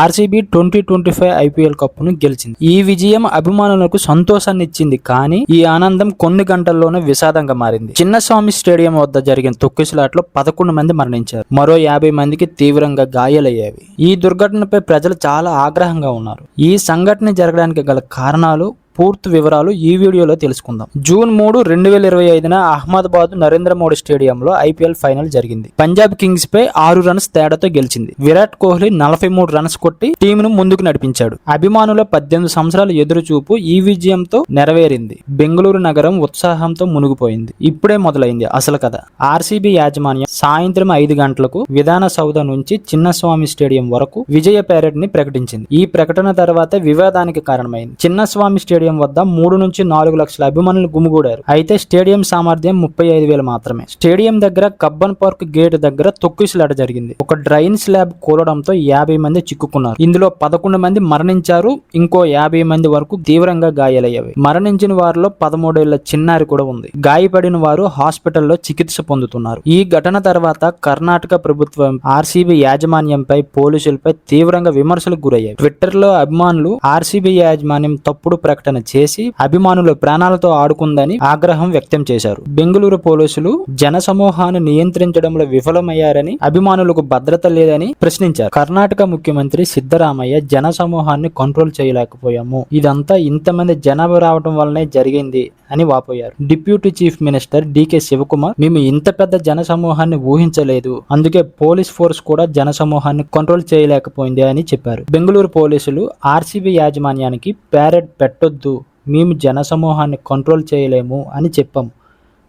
RCB twenty twenty five IPL కప్పును గెలిచింది. ఈ విజయం అభిమానులకు సంతోషాన్ని ఇచ్చింది కానీ ఈ ఆనందం కొన్ని గంటల్లోనే విషాదంగా మారింది. చిన్నస్వామి స్టేడియం వద్ద జరిగిన తొక్కిసలాట్లో పదకొండు మంది మరణించారు. మరో యాభై మందికి తీవ్రంగా గాయాలయ్యేవి ఈ దుర్ఘటనపై ప్రజలు చాలా ఆగ్రహంగా ఉన్నారు. ఈ సంఘటన జరగడానికి గల కారణాలు పూర్తి వివరాలు ఈ వీడియోలో తెలుసుకుందాం. జూన్ మూడు రెండు వేల ఇరవై ఐదున అహ్మదాబాద్ నరేంద్ర మోడీ స్టేడియంలో ఐపీఎల్ ఫైనల్ జరిగింది. పంజాబ్ కింగ్స్ పై ఆరు రన్స్ తేడాతో గెలిచింది. విరాట్ కోహ్లీ నలభై మూడు రన్స్ కొట్టి టీంను ముందుకు నడిపించాడు. అభిమానుల పద్దెనిమిది సంవత్సరాల ఎదురుచూపు ఈ విజయంతో నెరవేరింది. బెంగళూరు నగరం ఉత్సాహంతో మునిగిపోయింది. ఇప్పుడే మొదలైంది అసలు కథ. ఆర్సీబీ యాజమాన్యం సాయంత్రం ఐదు గంటలకు విధాన సౌధ నుంచి చిన్నస్వామి స్టేడియం వరకు విజయ పేరెడ్ని ప్రకటించింది. ఈ ప్రకటన తర్వాత వివాదానికి కారణమైంది. చిన్నస్వామి స్టేడియం వద్ద మూడు నుంచి నాలుగు లక్షల అభిమానులు గుమిగూడారు. అయితే స్టేడియం సామర్థ్యం ముప్పై ఐదు వేలు మాత్రమే. స్టేడియం దగ్గర కబ్బన్ పార్క్ గేట్ దగ్గర తొక్కిసలాట జరిగింది. ఒక డ్రైన్ స్లాబ్ కూలడంతో యాభై మంది చిక్కుకున్నారు. ఇందులో పదకొండు మంది మరణించారు. ఇంకో యాభై మంది వరకు తీవ్రంగా గాయాలయ్యాయి. మరణించిన వారిలో పదమూడేళ్ళ చిన్నారి కూడా ఉంది. గాయపడిన వారు హాస్పిటల్లో చికిత్స పొందుతున్నారు. ఈ ఘటన తర్వాత కర్ణాటక ప్రభుత్వం ఆర్సీబీ యాజమాన్యంపై పోలీసులపై తీవ్రంగా విమర్శలకు గురయ్యాయి. ట్విట్టర్లో అభిమానులు ఆర్సీబీ యాజమాన్యం తప్పుడు ప్రకటన చేసి అభిమానుల ప్రాణాలతో ఆడుకుందని ఆగ్రహం వ్యక్తం చేశారు. బెంగళూరు పోలీసులు జన సమూహాన్ని నియంత్రించడంలో విఫలమయ్యారని అభిమానులకు భద్రత లేదని ప్రశ్నించారు. కర్ణాటక ముఖ్యమంత్రి సిద్ధరామయ్య జన సమూహాన్ని కంట్రోల్ చేయలేకపోయాము. ఇదంతా ఇంతమంది జనాభా రావడం వల్లనే జరిగింది అని వాపోయారు. Deputy chief minister D K Shivakumar మేము ఇంత పెద్ద జన సమూహాన్ని ఊహించలేదు. అందుకే పోలీస్ ఫోర్స్ కూడా జన సమూహాన్ని కంట్రోల్ చేయలేకపోయింది అని చెప్పారు. బెంగళూరు పోలీసులు ఆర్సీబీ యాజమాన్యానికి ప్యారెడ్ పెట్టొద్దు మేము జన సమూహాన్ని కంట్రోల్ చేయలేము అని చెప్పాం.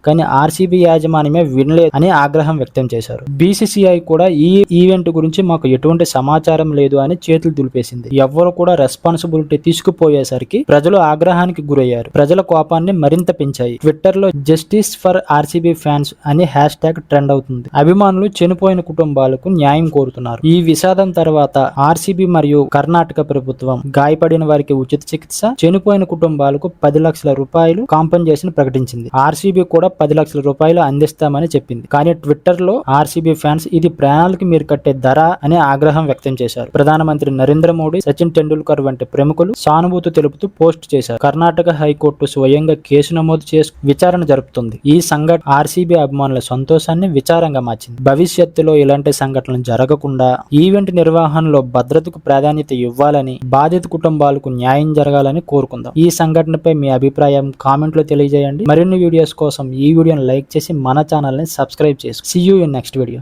కానీ ఆర్సీబీ యాజమాన్యమే వినలేదు అని ఆగ్రహం వ్యక్తం చేశారు. బీసీసీఐ కూడా ఈ ఈవెంట్ గురించి మాకు ఎటువంటి సమాచారం లేదు అని చేతులు దులిపేసింది. ఎవ్వరు కూడా రెస్పాన్సిబిలిటీ తీసుకుపోయేసరికి ప్రజలు ఆగ్రహానికి గురయ్యారు. ప్రజల కోపాన్ని మరింత పెంచాయి. ట్విట్టర్లో జస్టిస్ ఫర్ ఆర్సీబీ ఫ్యాన్స్ అని హ్యాష్ ట్యాగ్ ట్రెండ్ అవుతుంది. అభిమానులు చనిపోయిన కుటుంబాలకు న్యాయం కోరుతున్నారు. ఈ విషాదం తర్వాత ఆర్సీబీ మరియు కర్ణాటక ప్రభుత్వం గాయపడిన వారికి ఉచిత చికిత్స చనిపోయిన కుటుంబాలకు పది లక్షల రూపాయలు కాంపెన్సేషన్ ప్రకటించింది. ఆర్సీబీ కూడా పది లక్షల రూపాయలు అందిస్తామని చెప్పింది. కానీ ట్విట్టర్లో ఆర్సీబీ ఫ్యాన్స్ ఇది ప్రాణాలకు మీరు కట్టే ధర అనే ఆగ్రహం వ్యక్తం చేశారు. ప్రధానమంత్రి నరేంద్ర మోడీ సచిన్ టెండూల్కర్ వంటి ప్రముఖులు సానుభూతి తెలుపుతూ పోస్ట్ చేశారు. కర్ణాటక హైకోర్టు స్వయంగా కేసు నమోదు చేసి విచారణ జరుపుతుంది. ఈ సంఘటన ఆర్సీబీ అభిమానుల సంతోషాన్ని విచారంగా మార్చింది. భవిష్యత్తులో ఇలాంటి సంఘటనలు జరగకుండా ఈవెంట్ నిర్వహణలో భద్రతకు ప్రాధాన్యత ఇవ్వాలని బాధిత కుటుంబాలకు న్యాయం జరగాలని కోరుకుందాం. ఈ సంఘటనపై మీ అభిప్రాయం కామెంట్లో తెలియజేయండి. మరిన్ని వీడియోస్ కోసం ఈ ఈ వీడియోని లైక్ చేసి మన ఛానల్ని సబ్స్క్రైబ్ చేసుకో. See you in next video